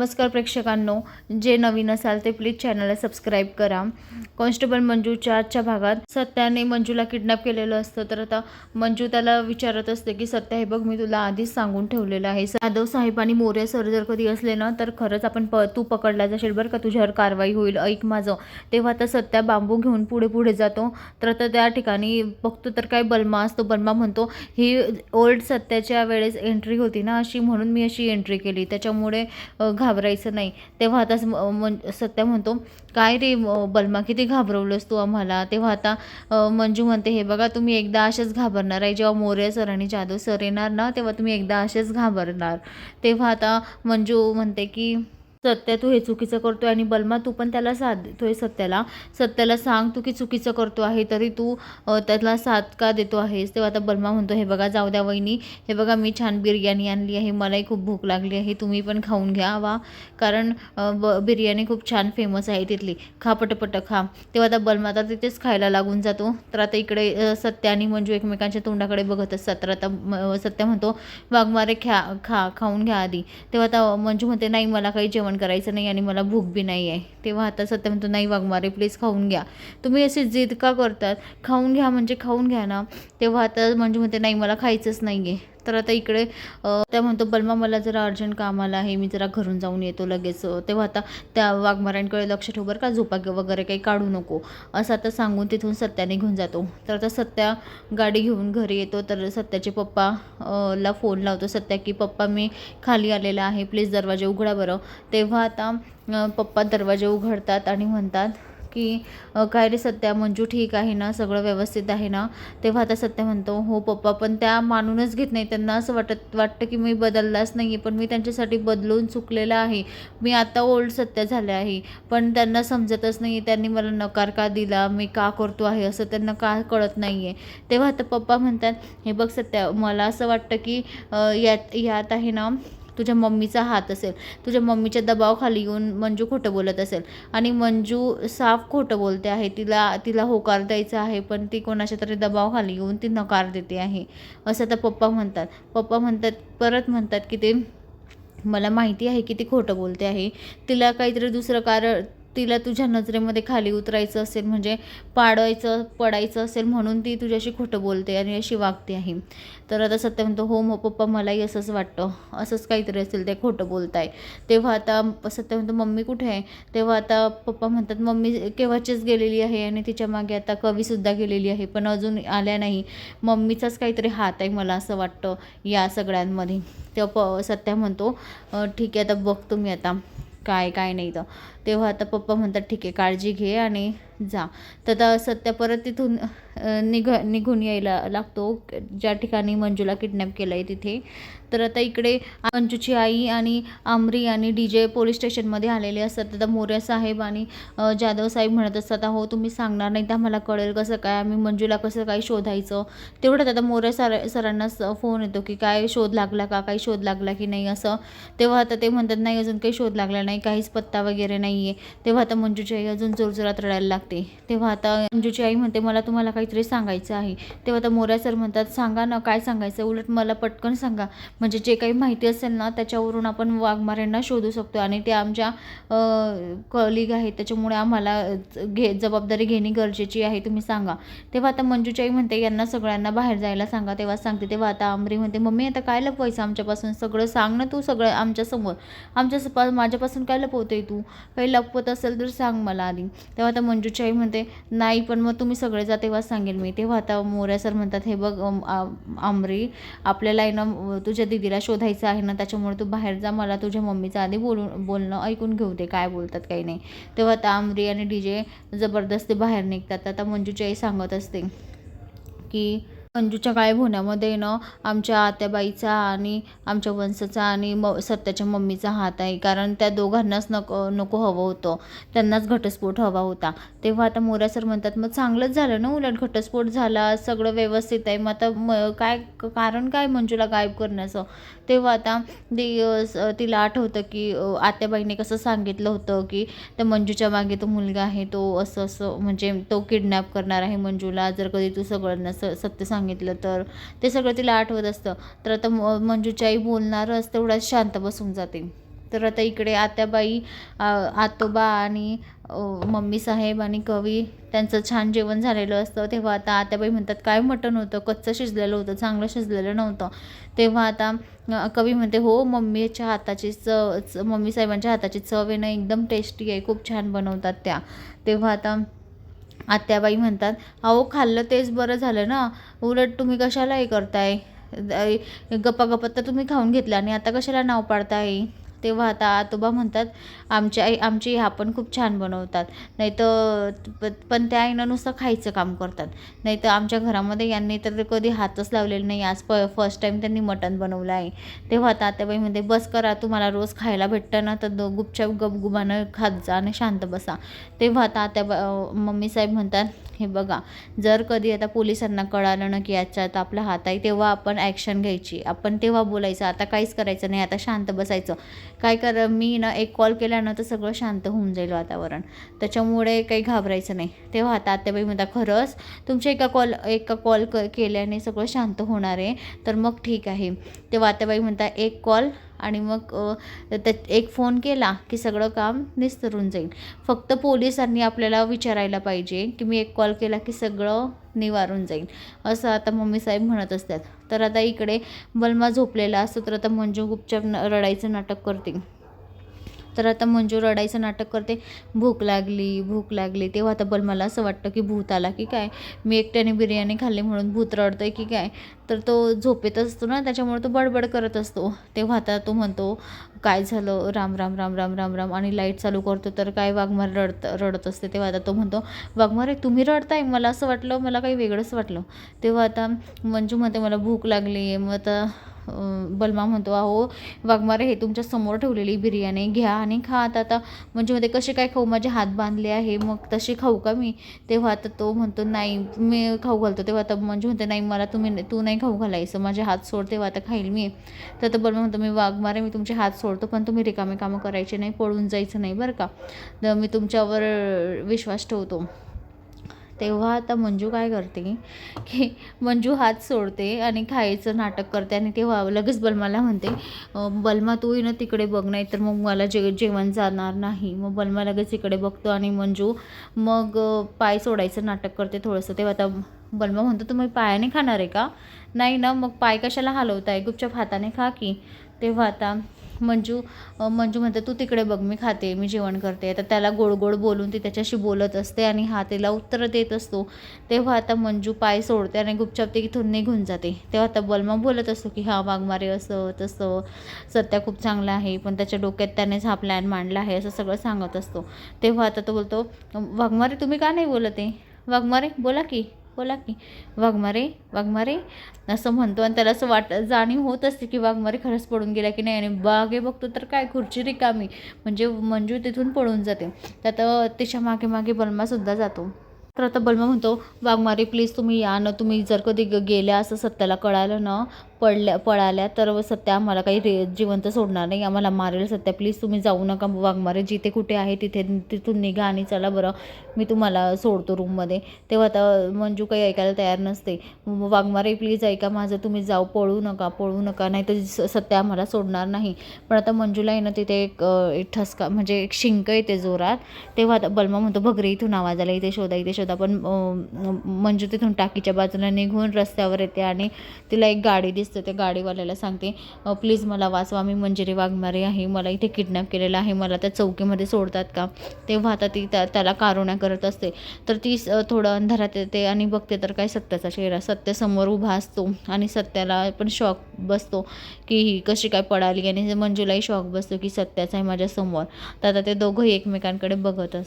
नमस्कार प्रेक्षकांनो जे नवीन असाल ते प्लीज चॅनलला सबस्क्राईब करा. कॉन्स्टेबल मंजूच्या आजच्या भागात सत्याने मंजूला किडनॅप केलेलं असतं. तर आता मंजू त्याला विचारत असते की सत्या हे बघ मी तुला आधीच सांगून ठेवलेलं आहे. जाधव साहेब आणि मोर्या सर जर कधी असले ना तर खरंच आपण प तू पकडला जाशील बरं का तुझ्यावर कारवाई होईल. ऐक माझं. तेव्हा आता सत्या बांबू घेऊन पुढे पुढे जातो. तर आता त्या ठिकाणी बघतो तर काय बलमा असतो. बलमा म्हणतो ही ओल्ड सत्याच्या वेळेस एंट्री होती ना अशी म्हणून मी अशी एंट्री केली. त्याच्यामुळे घा घाबरायचं नाही. तेव्हा आता म- मन सत्या म्हणतो काय रे बलमा किती घाबरवलंस तू आम्हाला? तेव्हा आता मंजू म्हणते हे बघा तुम्ही एकदा असेच घाबरणार आहे. जेव्हा मोर्य सर आणि जाधव सर येणार ना तेव्हा तुम्ही एकदा असेच घाबरणार. तेव्हा आता मंजू म्हणते की सत्या तू हे चुकीचं करतो आणि बलमा तू पण त्याला साथ देतोय सत्याला. सत्याला सांग तू की चुकीचं करतो आहे तरी तू त्याला साथ का देतो आहेस. तेव्हा आता बलमा म्हणतो हे बघा जाऊ द्या वहिनी. हे बघा मी छान बिर्याणी आणली आहे. मलाही खूप भूक लागली आहे. तुम्ही पण खाऊन घ्या वा. कारण ब बिर्याणी खूप छान फेमस आहे तिथली. खा पटपट खा. तेव्हा आता बलमा आता तिथेच खायला लागून जातो. तर आता इकडे अ, सत्या आणि मंजू एकमेकांच्या तोंडाकडे बघत असतात. तर आता म- सत्या म्हणतो वाघमारे खा खा खाऊन घ्या आधी. तेव्हा आता मंजू म्हणते नाही मला काही जेवण करायचं नाही आणि मला भूक बी नाही आहे. तेव्हा आता सत्य म्हणतो नाही वाघमारे प्लीज खाऊन घ्या. तुम्ही असे जिद का करतात. खाऊन घ्या म्हणजे खाऊन घ्या ना. तेव्हा आता म्हणजे म्हणते नाही मला खायचंच नाही आहे तर आता इकडे त्या म्हणतो बलमा मला जरा अर्जंट कामाला आहे मी जरा घरून जाऊन येतो लगेच. तेव्हा आता त्या वाघमाऱ्यांकडे लक्ष ठेव बरं का झोपा वगैरे काही काढू नको. असं आता सांगून तिथून सत्याने घेऊन जातो. तर आता सत्या गाडी घेऊन घरी येतो. तर सत्याचे पप्पा ला फोन लावतो. सत्या की पप्पा मी खाली आलेला आहे. प्लीज दरवाजे उघडा बरं. तेव्हा आता पप्पा दरवाजे उघडतात आणि म्हणतात की काय रे सत्या? मंजू ठीक आहे ना? सगळं व्यवस्थित आहे ना? तेव्हा आता सत्य म्हणतो हो पप्पा पण त्या मानूनच घेत नाही. त्यांना असं वाटत वाटतं की मी बदललाच नाही आहे पण मी त्यांच्यासाठी बदलून चुकलेला आहे. मी आता ओल्ड सत्य झाले आहे. पण त्यांना समजतच नाही आहे त्यांनी मला नकार का दिला? मी का करतो आहे? असं त्यांना का कळत नाही आहे तेव्हा आता पप्पा म्हणतात हे बघ सत्या मला असं वाटतं की यात यात आहे ना तुझ्या मम्मीचा हात असेल तुझ्या मम्मीच्या दबावाखाली येऊन मंजू खोटं बोलत असेल आणि मंजू साफ खोटं बोलते आहे तिला तिला होकार द्यायचा आहे पण ती कोणाच्या तरी दबावाखाली येऊन ती नकार देते आहे. असं तर पप्पा म्हणतात. पप्पा म्हणतात परत म्हणतात की ते मला माहिती आहे की ती खोटं बोलते आहे. तिला काहीतरी दुसरं कारण तिला तुझ्या नजरेमध्ये खाली उतरायचं असेल म्हणजे पाडायचं पडायचं असेल म्हणून ती तुझ्याशी खोटं बोलते आणि अशी वागते आहे. तर आता सत्य म्हणतो हो मग पप्पा मलाही असंच वाटतं. असंच काहीतरी असेल ते खोटं बोलताय. तेव्हा आता सत्य म्हणतो मम्मी कुठे आहे? तेव्हा आता पप्पा म्हणतात मम्मी केव्हाचीच गेलेली आहे आणि तिच्यामागे आता कवीसुद्धा गेलेली आहे पण अजून आल्या नाही. मम्मीचाच काहीतरी हात आहे मला असं वाटतं या सगळ्यांमध्ये. तेव्हा प सत्या म्हणतो ठीक आहे आता बघतो मी आता. काय काय नाही तर तेव्हा आता पप्पा म्हणतात ठीक आहे काळजी घे आणि जा. तर आता सत्या परत तिथून निघ निघून यायला लागतो. ज्या ठिकाणी मंजूला किडनॅप केलं आहे तिथे. तर आता इकडे मंजूची आई आणि आमरी आणि डी जे पोलीस स्टेशनमध्ये आलेले असतात. तर मोर्या साहेब आणि जाधव साहेब म्हणत असतात अहो तुम्ही सांगणार नाही तर आम्हाला कळेल कसं काय? आम्ही मंजूला कसं काय शोधायचं? तेवढ्यात आता मोर्या सर सरांना फोन येतो की काय शोध लागला का? काही शोध लागला की नाही? असं. तेव्हा आता ते म्हणतात नाही अजून काही शोध लागला नाही. काहीच पत्ता वगैरे नाही आहे तेव्हा आता मंजूची आई अजून जोरजोरात रडायला लागते. तेव्हा आता अंजूची आई म्हणते मला तुम्हाला काहीतरी सांगायचं आहे. तेव्हा आता मोऱ्या सर म्हणतात सांगा ना काय सांगायचं? उलट मला पटकन सांगा. म्हणजे जे काही माहिती असेल ना त्याच्यावरून आपण वाघमाऱ्यांना शोधू शकतो. आणि ते आमच्या कलिग आहेत. त्याच्यामुळे आम्हाला घे जबाबदारी घेणे गरजेची आहे तुम्ही सांगा. तेव्हा आता मंजूची आई म्हणते यांना सगळ्यांना बाहेर जायला सांगा. तेव्हा सांगते तेव्हा आता आमरी म्हणते मम्मी आता काय लपवायचं आमच्यापासून? सगळं सांग ना तू सगळं आमच्यासमोर आमच्या माझ्यापासून काय लपवते तू? काही लपवत असेल तर सांग मला आधी. तेव्हा आता मंजूची आई म्हणते नाही पण मग तुम्ही सगळे जा तेव्हा सांगेल मी. तेव्हा आता मोऱ्या सर म्हणतात हे बघ आमरी आपल्याला आहे ना तुझ्या दिदीला शोधायचं आहे ना त्याच्यामुळे तू बाहेर जा मला तुझ्या मम्मीचं आधी बोलून बोलणं ऐकून घेऊ दे काय बोलतात काही नाही. तेव्हा आता आमरी आणि डी जे जबरदस्ती बाहेर निघतात. आता मंजूची आई सांगत असते की मंजूच्या गायब होण्यामध्ये ना आमच्या आत्याबाईचा आणि आमच्या वंशाचा आणि म सत्याच्या मम्मीचा हात आहे. कारण त्या दोघांनाच नको नको हवं होतं. त्यांनाच घटस्फोट हवा होता. तेव्हा आता मोऱ्या सर म्हणतात मग चांगलंच झालं ना उलट घटस्फोट झाला सगळं व्यवस्थित आहे. मग आता म काय कारण काय मंजूला गायब करण्याचं? तेव्हा आता ती स- तिला आठवतं की आत्याबाईने कसं सांगितलं होतं की त्या मंजूच्या मागे तो मुलगा आहे तो असं असं म्हणजे तो किडनॅप करणार आहे मंजूला. जर कधी तू सगळ्यांना स सत्य सांग सांगितलं तर. ते सगळं तिला आठवत असतं. तर आता म- मंजूची आई बोलणारच तेवढ्याच शांत बसून जाते. तर आता इकडे आत्याबाई आतोबा आणि मम्मी साहेब आणि कवी त्यांचं छान जेवण झालेलं असतं. तेव्हा आता आत्याबाई म्हणतात काय मटण होतं? कच्चं शिजलेलं होतं चांगलं शिजलेलं नव्हतं. तेव्हा आता कवी म्हणते हो मम्मीच्या हाताची चव च- मम्मी साहेबांच्या हाताची चव आहे ना एकदम टेस्टी आहे. खूप छान बनवतात त्या. तेव्हा आता आत्याबाई म्हणतात अहो खाल्लं तेच बरं झालं ना. उलट तुम्ही कशाला हे करताय गप्पा गप्पा तर तुम्ही खाऊन घेतला आणि आता कशाला नाव पाडताय? तेव्हा आता आतोबा म्हणतात आमच्या आई आमची ह्या पण खूप छान बनवतात. नाही तर पण त्या आईनं नुसतं खायचं काम करतात. नाही तर आमच्या घरामध्ये यांनी तर कधी हातच लावलेले नाही. आज प फर्स्ट टाईम त्यांनी मटण बनवलं आहे. तेव्हा आता आत्याबाई म्हणते बस करा तुम्हाला रोज खायला भेटतं ना तर गुपचाप गपगुबानं खात जा आणि शांत बसा. तेव्हा आता आत्या मम्मी साहेब म्हणतात हे बघा. जर कधी आता पोलिसांना कळालं ना की याच्यात आपला हात आहे तेव्हा आपण ॲक्शन घ्यायची. आपण तेव्हा बोलायचं. आता काहीच करायचं नाही. आता शांत बसायचं. काय कर मी ना एक कॉल केल्यानं तर सगळं शांत होऊन जाईल वातावरण. त्याच्यामुळे काही घाबरायचं नाही. तेव्हा आता आत्याबाई म्हणता खरंच? तुमच्या एका कॉल एका कॉल क केल्याने सगळं शांत होणार आहे. तर मग ठीक आहे. तेव्हा आत्याबाई म्हणता एक कॉल आणि मग त्या एक फोन केला की सगळं काम निस्तरून जाईल. फक्त पोलिसांनी आपल्याला विचारायला पाहिजे की मी एक कॉल केला की सगळं निवारून जाईल. असं आता मम्मी साहेब म्हणत असतात. तर आता इकडे बलमा झोपलेला असतो तर आता मंजू गुपचाप न- रडायचं नाटक करते तर आता मंजू रडायचं नाटक करते. भूक लागली भूक लागली. तेव्हा आता बलमाला असं वाटतं की भूत आला की काय? मी एकट्याने बिर्याणी खाल्ली म्हणून भूत रडतंय की काय? तर तो झोपेत असतो ना त्याच्यामुळे तो बडबड करत असतो. तेव्हा आता तो म्हणतो काय झालं? राम राम राम राम राम राम आणि लाइट चालू करतो तर काय वाघमार रडत रडत असते? तेव्हा आता तो म्हणतो वाघमारे तुम्ही रडताय? मला असं वाटलं मला काही वेगळंच वाटलं. तेव्हा आता मंजू म्हणते मला भूक लागली आहे मग आता बलमा म्हणतो अहो वाघमारे हे तुमच्यासमोर ठेवलेली बिर्याणी घ्या आणि खा. आता आता म्हणजे मध्ये कसे काय खाऊ? माझे हात बांधले आहे. मग तसे खाऊ का मी? तेव्हा आता तो म्हणतो नाही मी खाऊ घालतो. तेव्हा आता म्हणजे म्हणते नाही मला तुम्ही तू नाही खाऊ घालायचं. माझे हात सोड. तेव्हा आता खाईल मी. तर आता बलमा म्हणतो मी वाघमारे मी तुमचे हात सोडतो पण तुम्ही रिकामे कामं करायचे नाही. पळून जायचं नाही बरं का? तर मी तुमच्यावर विश्वास ठेवतो. तेव्हा आता मंजू काय करते की मंजू हात सोडते आणि खायचं नाटक करते आणि तेव्हा लगेच बलमाला म्हणते बलमा तू ना तिकडे बघ नाही तर मग मला जे जेवण जाणार नाही. मग बलमा लगेच इकडे बघतो आणि मंजू मग पाय सोडायचं नाटक करते थोडंसं. तेव्हा आता बलमा म्हणतो तुम्ही पायाने खाणार आहे का? नाही ना मग पाय कशाला हलवताय? गुपचाप हाताने खा की. तेव्हा आता मंजू मंजू म्हणते तू तिकडे बघ मी खाते मी जेवण करते. तर त्याला गोड गोड बोलून ती त्याच्याशी बोलत असते आणि हा तिला उत्तरं देत असतो. तेव्हा आता मंजू पाय सोडते आणि गुपचाप ते इथून निघून जाते. तेव्हा आता बलमा बोलत असतो की हा वाघमारे असं तसं सत्या खूप चांगला आहे पण त्याच्या डोक्यात त्यानेच हा प्लॅन मांडला आहे असं सगळं सांगत असतो. तेव्हा आता तो बोलतो वाघमारे तुम्ही का नाही बोलत आहे? वाघमारे बोला की. बोला की. वाघमारे वाघमारे. असं म्हणतो आणि त्याला असं वाट जाणीव होत असते की वाघमारे खरंच पडून गेला की नाही आणि बागे बघतो तर काय खुर्ची रिकामी. म्हणजे मंजू तिथून पळून जाते. त्यात तिच्यामागे मागे बलमासुद्धा जातो. तर आता बलमा म्हणतो वाघमारे प्लीज तुम्ही या ना. तुम्ही जर कधी ग- गेल्या असं सत्याला कळालं ना पडल्या पळाल्या तर सत्या आम्हाला काही रे जिवंत सोडणार नाही. आम्हाला मारेल सत्या. प्लीज तुम्ही जाऊ नका वाघमारे. जिथे कुठे आहे तिथे तिथून निघा आणि चला बरं. मी तुम्हाला सोडतो रूममध्ये तेव्हा आता मंजू काही ऐकायला तयार नसते. वाघमारे प्लीज ऐका माझं. तुम्ही जाऊ पळू नका पळू नका. नाही तर स- सत्या आम्हाला सोडणार नाही. पण आता मंजूला आहे ना तिथे एक ठसका म्हणजे एक शिंक येते जोरात. तेव्हा आता बलमा म्हणतो भगरे इथून आवाज आला. इथे शोधा इथे शोधा. पण मंजू तिथून टाकीच्या बाजूला निघून रस्त्यावर येते आणि तिला एक गाडी दिसते. त्या गाडीवाल्याला सांगते प्लीज मला वाचवा मी मंजिरी वाघमारे आहे मला इथे किडनॅप केलेलं आहे मला त्या चौकीमध्ये सोडतात का? तेव्हा आता ती त्या त्याला कारुण्या करत असते. तर ती स- थोडं अंधारात येते आणि बघते तर काय सत्याचा चेहरा सत्यासमोर उभा असतो आणि सत्याला पण शॉक बसतो की ही कशी काय पडाली आणि मंजूलाही शॉक बसतो की सत्याचा आहे माझ्यासमोर. तर आता ते दोघंही एकमेकांकडे बघत असतात.